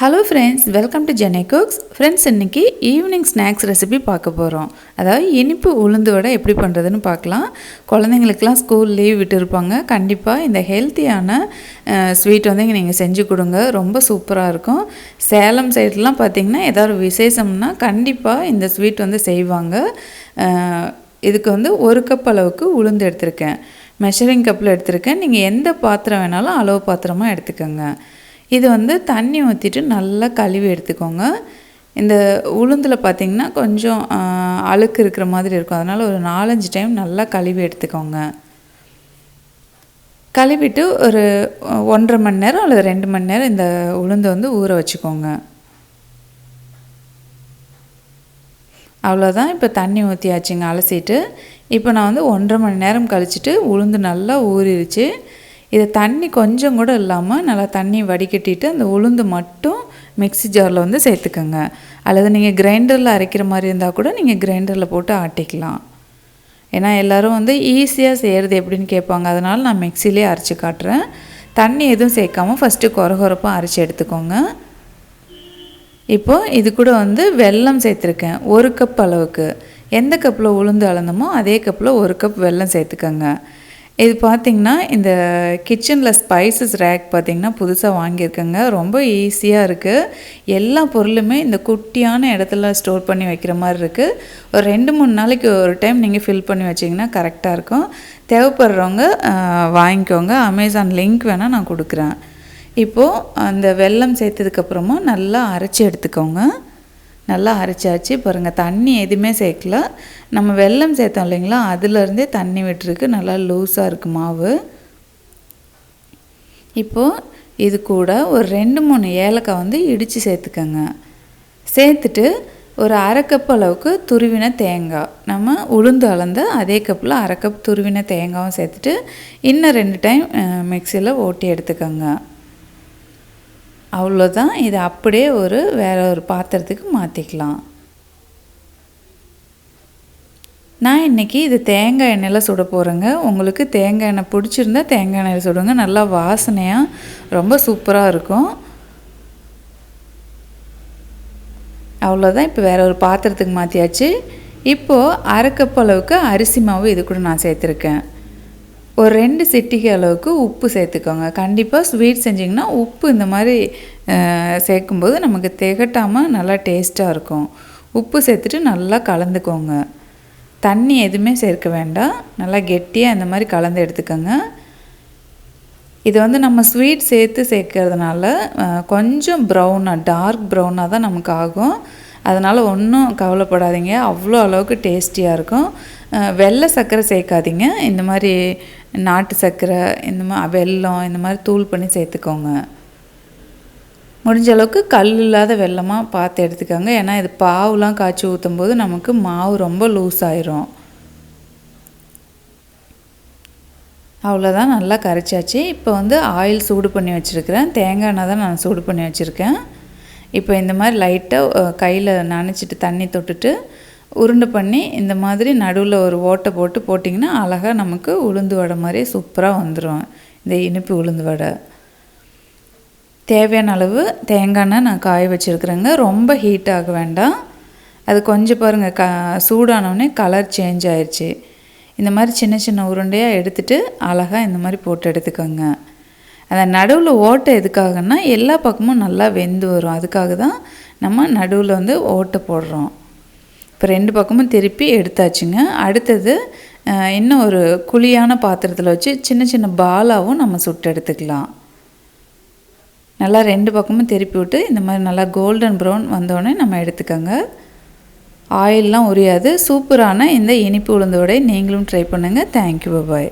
Hello friends welcome to ஜெனை cooks friends இன்றைக்கி evening snacks recipe பார்க்க போகிறோம் அதாவது இனிப்பு உளுந்து வடை எப்படி பண்ணுறதுன்னு பார்க்கலாம். குழந்தைங்களுக்கெலாம் ஸ்கூல் லீவ் விட்டுருப்பாங்க. கண்டிப்பாக இந்த ஹெல்த்தியான ஸ்வீட் வந்து இங்கே நீங்கள் செஞ்சு கொடுங்க. ரொம்ப சூப்பராக இருக்கும். சேலம் சைட்லாம் பார்த்திங்கன்னா ஏதாவது விசேஷம்னா கண்டிப்பாக இந்த ஸ்வீட் வந்து செய்வாங்க. இதுக்கு வந்து ஒரு கப் அளவுக்கு உளுந்து எடுத்திருக்கேன். மெஷரிங் கப்பில் எடுத்திருக்கேன். நீங்கள் எந்த பாத்திரம் வேணாலும் அளவு பாத்திரமாக எடுத்துக்கோங்க. இது வந்து தண்ணி ஊற்றிட்டு நல்லா கழுவி எடுத்துக்கோங்க. இந்த உளுந்தில் பார்த்திங்கன்னா கொஞ்சம் அழுக்கு இருக்கிற மாதிரி இருக்கும். அதனால் ஒரு நாலஞ்சு டைம் நல்லா கழுவி எடுத்துக்கோங்க. கழுவிட்டு ஒரு ஒன்றரை மணி நேரம் அல்லது ரெண்டு மணி நேரம் இந்த உளுந்தை வந்து ஊற வச்சுக்கோங்க. அவ்வளோதான் இப்போ தண்ணி ஊற்றியாச்சுங்க அலசிட்டு. இப்போ நான் வந்து ஒன்றரை மணி நேரம் கழிச்சிட்டு உளுந்து நல்லா ஊறிடுச்சு இது தண்ணி கொஞ்சம் கூட இல்லாமல் நல்லா தண்ணி வடிகட்டிட்டு அந்த உளுந்து மட்டும் மிக்சி ஜாரில் வந்து சேர்த்துக்கோங்க. அல்லது நீங்கள் கிரைண்டரில் அரைக்கிற மாதிரி இருந்தால் கூட நீங்கள் கிரைண்டரில் போட்டு ஆட்டிக்கலாம். ஏன்னா எல்லோரும் வந்து ஈஸியாக செய்கிறது எப்படின்னு கேட்பாங்க. அதனால் நான் மிக்சிலே அரைச்சி காட்டுறேன். தண்ணி எதுவும் சேர்க்காமல் ஃபஸ்ட்டு குறகுறப்பாக அரைச்சி எடுத்துக்கோங்க. இப்போது இது கூட வந்து வெல்லம் சேர்த்துருக்கேன். ஒரு கப் அளவுக்கு. எந்த கப்பில் உளுந்து அளந்தமோ அதே கப்பில் ஒரு கப் வெல்லம் சேர்த்துக்கோங்க. இது பார்த்திங்கன்னா இந்த கிச்சனில் ஸ்பைசஸ் ரேக் பார்த்திங்கன்னா புதுசாக வாங்கியிருக்கேங்க. ரொம்ப ஈஸியாக இருக்குது எல்லா பொருளுமே இந்த குட்டியான இடத்துல ஸ்டோர் பண்ணி வைக்கிற மாதிரி இருக்குது ஒரு ரெண்டு மூணு நாளைக்கு ஒரு டைம் நீங்கள் ஃபில் பண்ணி வச்சிங்கன்னா கரெக்டாக இருக்கும். தேவைப்படுறவங்க வாங்கிக்கோங்க. அமேசான் லிங்க் வேணால் நான் கொடுக்குறேன். இப்போது அந்த வெல்லம் சேர்த்ததுக்கப்புறமா நல்லா அரைச்சி எடுத்துக்கோங்க. நல்லா அரைச்சாச்சு. பாருங்கள் தண்ணி எதுவுமே சேர்க்கல. நம்ம வெல்லம் சேர்த்தோம் இல்லைங்களா? அதுலேருந்தே தண்ணி விட்டுருக்கு. நல்லா லூஸாக இருக்குது மாவு. இப்போது இது கூட ஒரு ரெண்டு மூணு ஏலக்காய் வந்து இடித்து சேர்த்துக்கோங்க. சேர்த்துட்டு ஒரு அரை கப் அளவுக்கு துருவின தேங்காய். நம்ம உளுந்து அளந்த அதே கப்பில் அரை கப் துருவின தேங்காயும் சேர்த்துட்டு இன்னும் ரெண்டு டைம் மிக்சியில் ஓட்டி எடுத்துக்கோங்க. அவ்வளோதான் இதை அப்படியே ஒரு வேறு ஒரு பாத்திரத்துக்கு மாற்றிக்கலாம் நான் இன்றைக்கி இது தேங்காய் எண்ணெயில் சுட போகிறேங்க உங்களுக்கு தேங்காய் எண்ணெய் பிடிச்சிருந்தா தேங்காய் எண்ணெயில் சுடுங்க. நல்லா வாசனையாக ரொம்ப சூப்பராக இருக்கும். அவ்வளோதான் இப்போ வேறு ஒரு பாத்திரத்துக்கு மாற்றியாச்சு இப்போது அரைக்கப்பளவுக்கு அளவுக்கு அரிசி மாவு இது கூட நான் சேர்த்துருக்கேன். ஒரு ரெண்டு சிட்டிகை அளவுக்கு உப்பு சேர்த்துக்கோங்க. கண்டிப்பாக ஸ்வீட் செஞ்சிங்கன்னா உப்பு இந்த மாதிரி சேர்க்கும்போது நமக்கு திகட்டாமல் நல்லா டேஸ்ட்டாக இருக்கும். உப்பு சேர்த்துட்டு நல்லா கலந்துக்கோங்க. தண்ணி எதுவுமே சேர்க்க வேண்டாம். நல்லா கெட்டியாக இந்த மாதிரி கலந்து எடுத்துக்கோங்க. இது வந்து நம்ம ஸ்வீட் சேர்த்து சேர்க்கறதுனால கொஞ்சம் ப்ரௌனாக டார்க் ப்ரௌனாக தான் நமக்கு ஆகும். அதனால் ஒன்றும் கவலைப்படாதீங்க. அவ்வளோ அளவுக்கு டேஸ்டியாக இருக்கும். வெள்ளை சர்க்கரை சேர்க்காதீங்க. இந்த மாதிரி நாட்டு சர்க்கரை இந்த மாதிரி வெல்லம் இந்த மாதிரி தூள் பண்ணி சேர்த்துக்கோங்க. முடிஞ்ச அளவுக்கு கல் இல்லாத வெள்ளமாக பார்த்து எடுத்துக்கோங்க. ஏன்னா இது பாவுலாம் காய்ச்சி ஊற்றும் போது நமக்கு மாவு ரொம்ப லூஸ் ஆயிரும். அவ்வளோதான் நல்லா கரைச்சாச்சு. இப்போ வந்து ஆயில் சூடு பண்ணி வச்சுருக்கிறேன். தேங்காய் எண்ணெய் தான் நான் சூடு பண்ணி வச்சுருக்கேன். இப்போ இந்த மாதிரி லைட்டாக கையில் நனைச்சிட்டு தண்ணி தொட்டுட்டு உருண்டை பண்ணி இந்த மாதிரி நடுவில் ஒரு ஓட்டை போட்டு போட்டிங்கன்னா அழகாக நமக்கு உளுந்து வடை மாதிரியே சூப்பராக வந்துடும் இந்த இனிப்பு உளுந்து வடை. தேவையான அளவு தேங்காய் எண்ணெய் நான் காய வச்சுருக்குறேங்க. ரொம்ப ஹீட் ஆக வேண்டாம். அது கொஞ்சம் பாருங்கள் க சூடானோடனே கலர் சேஞ்ச் ஆயிடுச்சு இந்த மாதிரி சின்ன சின்ன உருண்டையாக எடுத்துகிட்டு அழகாக இந்த மாதிரி போட்டு எடுத்துக்கோங்க. அந்த நடுவில் ஓட்டை எதுக்காகன்னா எல்லா பக்கமும் நல்லா வெந்து வரும். அதுக்காக தான் நம்ம நடுவில் வந்து ஓட்டை போடுறோம். இப்போ ரெண்டு பக்கமும் திருப்பி எடுத்தாச்சுங்க. அடுத்தது இன்னும் ஒரு குழியான பாத்திரத்தில் வச்சு சின்ன சின்ன பாலாவும் நம்ம சுட்டு எடுத்துக்கலாம். நல்லா ரெண்டு பக்கமும் திருப்பி விட்டு இந்த மாதிரி நல்லா கோல்டன் ப்ரௌன் வந்தோடனே நம்ம எடுத்துக்கோங்க. ஆயிலெலாம் உரியாது. சூப்பரான இந்த இனிப்பு உளுந்தோடை நீங்களும் ட்ரை பண்ணுங்கள் தேங்க்யூ பாய்